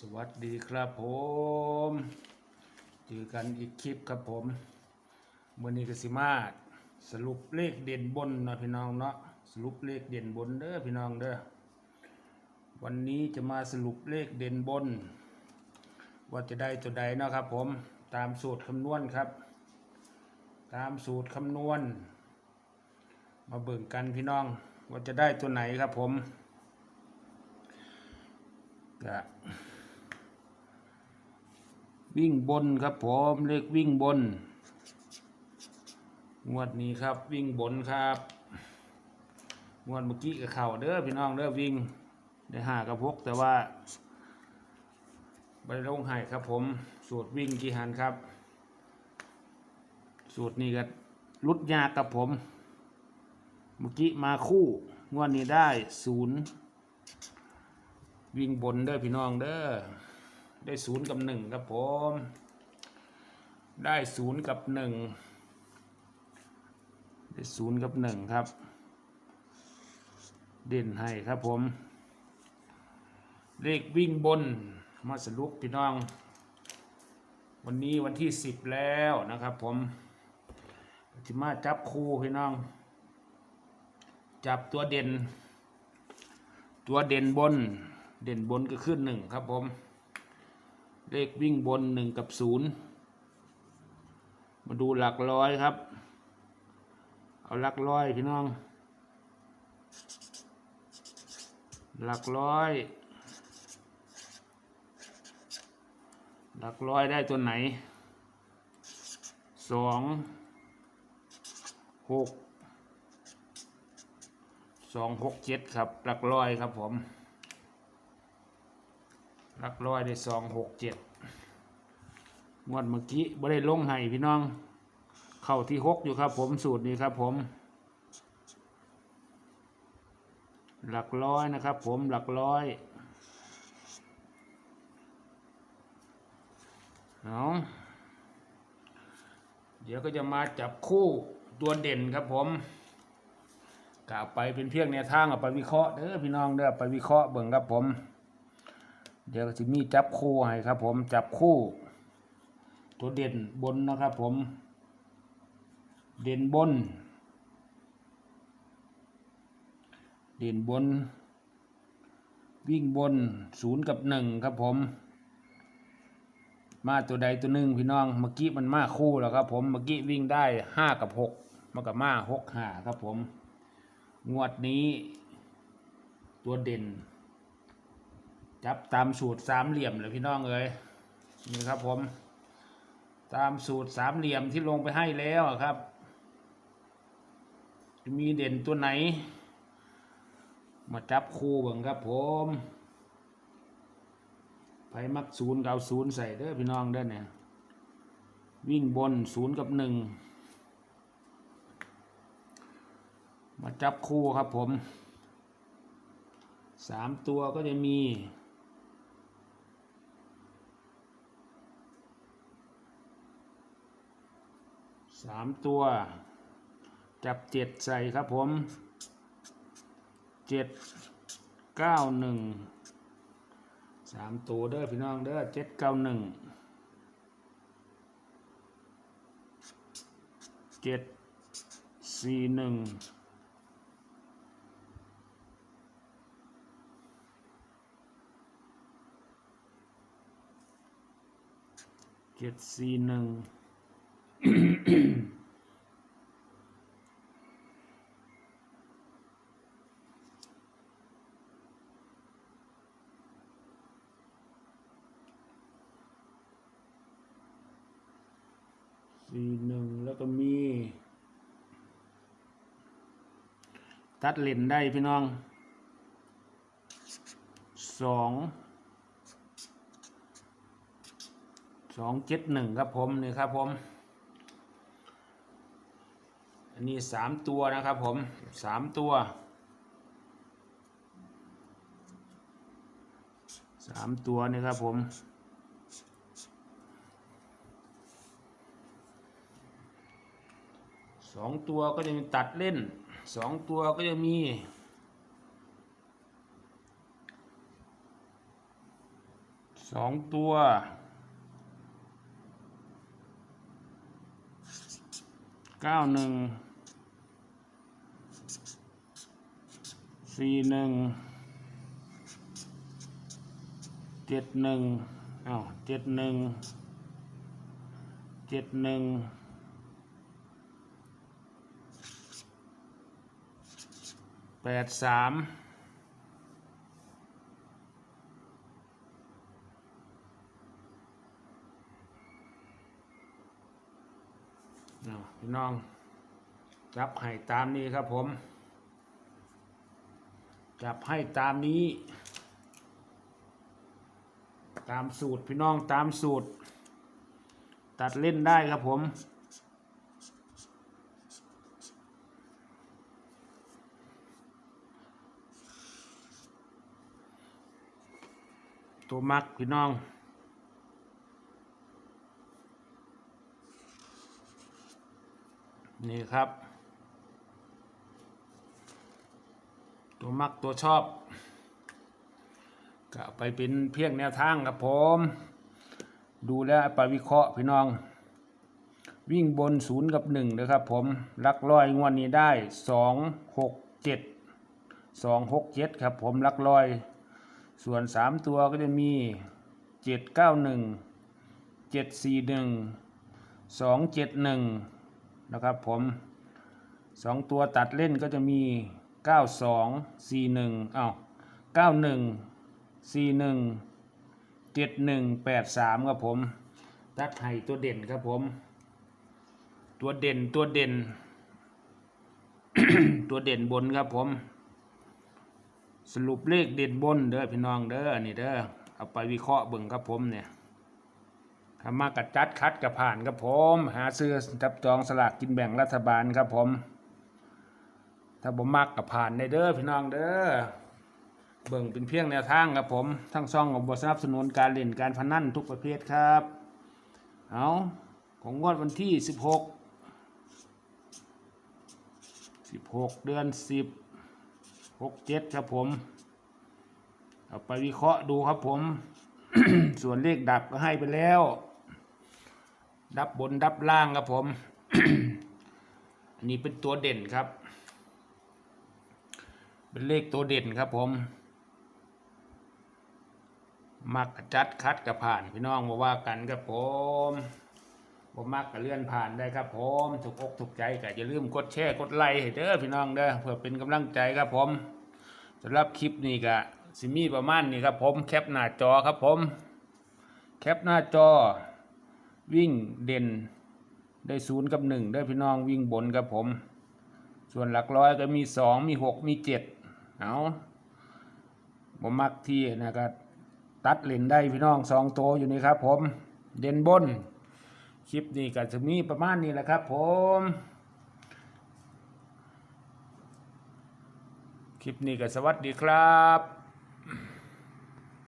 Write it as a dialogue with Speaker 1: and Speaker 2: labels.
Speaker 1: สวัสดีครับผมเจอกันอีกคลิปครับผมวันนี้ก็สิมาสรุปเลขเด่นบนเนาะพี่น้องเนาะสรุปเลขเด่นบนเด้อพี่น้องเด้อวันนี้จะมาสรุปเลขเด่นบน ว่าจะได้ตัวใดเนาะครับผมตามสูตรคำนวณครับ ตามสูตรคำนวณ มาเบิ่งกันพี่น้องว่าจะได้ตัวไหนครับผมก็ วิ่งบนครับผมเลขวิ่งบนงวดนี้ครับวิ่งบนครับงวดเมื่อกี้กับเข่าเด้อพี่น้องเด้อวิ่งได้ห้ากับพกแต่ว่าบริลงไห้ครับผมสูตรวิ่งกี่หันครับ สูตรนี้ก็ลุดยากกับผม เมื่อกี้มาคู่งวดนี้ได้ศูนย์วิ่งบนเด้อพี่น้องเด้อ ได้ศูนย์กับหนึ่งครับผม ได้ศูนย์กับหนึ่งได้ศูนย์กับหนึ่งครับ เด่นให้ครับผม เลขวิ่งบนมาสรุปพี่น้อง วันนี้วันที่สิบแล้วนะครับผมจะมาจับคู่พี่น้อง จับตัวเด่น ตัวเด่นบน เด่นบนก็ขึ้นหนึ่งครับผม เลขวิ่งบนหนึ่งกับศูนย์มาดูหลักร้อยครับ เอาหลักร้อยพี่น้อง หลักร้อย หลักร้อยได้ตัวไหนสองหกสองหกเจ็ดครับ หลักร้อยครับผม หลักร้อยได้สองหกเจ็ดงวดเมื่อกี้ไม่ได้ลงให้พี่น้อง เข้าที่หกอยู่ครับ ผมสูตรนี้ครับผม หลักร้อยนะครับ ผมหลักร้อยเอาเดี๋ยวก็จะมาจับคู่ตัวเด่นครับผมกล่าวไปเป็นเพียงแนวทางเอาไปวิเคราะห์เด้อพี่น้องเด้อไปวิเคราะห์เบิ่งครับผม เดี๋ยวจะมีจับคู่ให้ครับ ผมจับคู่ ตัวเด่นบนนะครับ ผม เด่นบน เด่นบน วิ่งบนศูนย์กับหนึ่งครับผม มาตัวใดตัวหนึ่งพี่น้องเมื่อกี้มันมาคู่แล้วครับ ผมเมื่อกี้วิ่งได้ห้ากับหกมากับมาหกห้าครับผม งวดนี้ ตัวเด่น จับตามสูตรสามเหลี่ยมเลยพี่น้องเอ้ยนี่ครับผม ตามสูตรสามเหลี่ยมที่ลงไปให้แล้วครับจะมีเด่นตัวไหน มาจับคู่เบังครับผมไผมักศูนย์เกเอาศูนย์ใส่เด้อพี่น้องเด้อเนี่ยวิ่งบนศูนย์กับหนึ่งมาจับคู่ครับผมสามตัวก็จะมี สามตัว จับเจ็ดใส่ครับผมเจ็ดเก้าหนึ่งสามตัวเด้อพี่น้องเด้อเจ็ดเก้าหนึ่งเจ็ดสี่หนึ่งเจ็ดสี่หนึ่ง สี่หนึ่งแล้วก็มี ตัดเลนได้พี่น้องสองสองเจ็ดหนึ่งครับผมนี่ครับผม อันนี้สามตัวนะครับผมสามตัวสามตัวนี่ครับผมสองตัวก็จะมีตัดเล่นสองตัวก็จะมีสสองตัวเก้าหนึ่ง สี่หนึ่งเจ็ดหนึ่งอ้าวเจ็ดหนึ่งเจ็ดหนึ่งแปดสามอ้าวพี่น้อง จับให้ตามนี้ครับผม จับให้ตามนี้ ตามสูตรพี่น้องตามสูตร ตัดเล่นได้ครับผมตัวมักพี่น้อง นี่ครับ ตัวมักตัวชอบ ก็ไปเป็นเพียงแนวทางครับผม ดูแลไปวิเคราะห์พี่น้อง วิ่งบนศูนย์กับหนึ่งนะครับผมลักร้อยงวดนี้ได้สองหกเจ็ดสองหกเจ็ดครับผมลักร้อย ส่วนสามตัวก็จะมีเจ็ดเก้าหนึ่งเจ็ดสี่หนึ่งสองเจ็ดหนึ่งนะครับผมสองตัวตัดเล่นก็จะมี เก้าสองสี่หนึ่งอ้าวเก้าหนึ่งสี่หนึ่งเจ็ดหนึ่งแปดสามครับผม ตัดให้ตัวเด่นครับผม ตัวเด่นตัวเด่น ตัวเด่นบนครับผม สรุปเลขเด่นบนเด้อพี่น้องเด้อนี่เด้อเอาไปวิเคราะห์เบิ่งครับผมเนี่ยถ้ามากัดจัดคัดกับผ่านครับผม หาซื้อจับจองสลากกินแบ่งรัฐบาลครับผม ถ้าผมมักกับผ่านในเด้อพี่น้องเด้อเบิ่งเป็นเพียงแนวทางครับผม ทั้งซ่องกับบสนับสนุนการเล่นการพนันทุกประเภทครับ เอาของงวดวันที่ 16 16 เดือน 10 67 ครับผม เอาไปวิเคราะห์ดูครับผม ส่วนเลขดับก็ให้ไปแล้ว ดับบนดับล่างครับผม อันนี้เป็นตัวเด่นครับ เป็นเลขตัวเด่นครับผม มักจัดคัดกับผ่านพี่น้องมาว่ากันครับผมผมมักกับเลื่อนผ่านได้ครับผมถูกอกถูกใจก็อย่าลืมกดแชร์กดไลค์ให้เด้อพี่น้องเด้อเพื่อเป็นกำลังใจครับผมสำหรับคลิปนี้ก็สิมีประมาณนี้ครับผมแคปหน้าจอครับผม แคปหน้าจอ วิ่งเด่นได้ศูนย์กับหนึ่งได้พี่น้องวิ่งบนครับผม ส่วนหลักร้อยก็มีสองมีหกมีเจ็ด เอาผมมักที่นะครับตัดเลนได้พี่น้องสองตัวอยู่นี่ครับผมเด่นบน คลิปนี้ก็จะมีประมาณนี้แหละครับ ผม คลิปนี้ก็สวัสดีครับ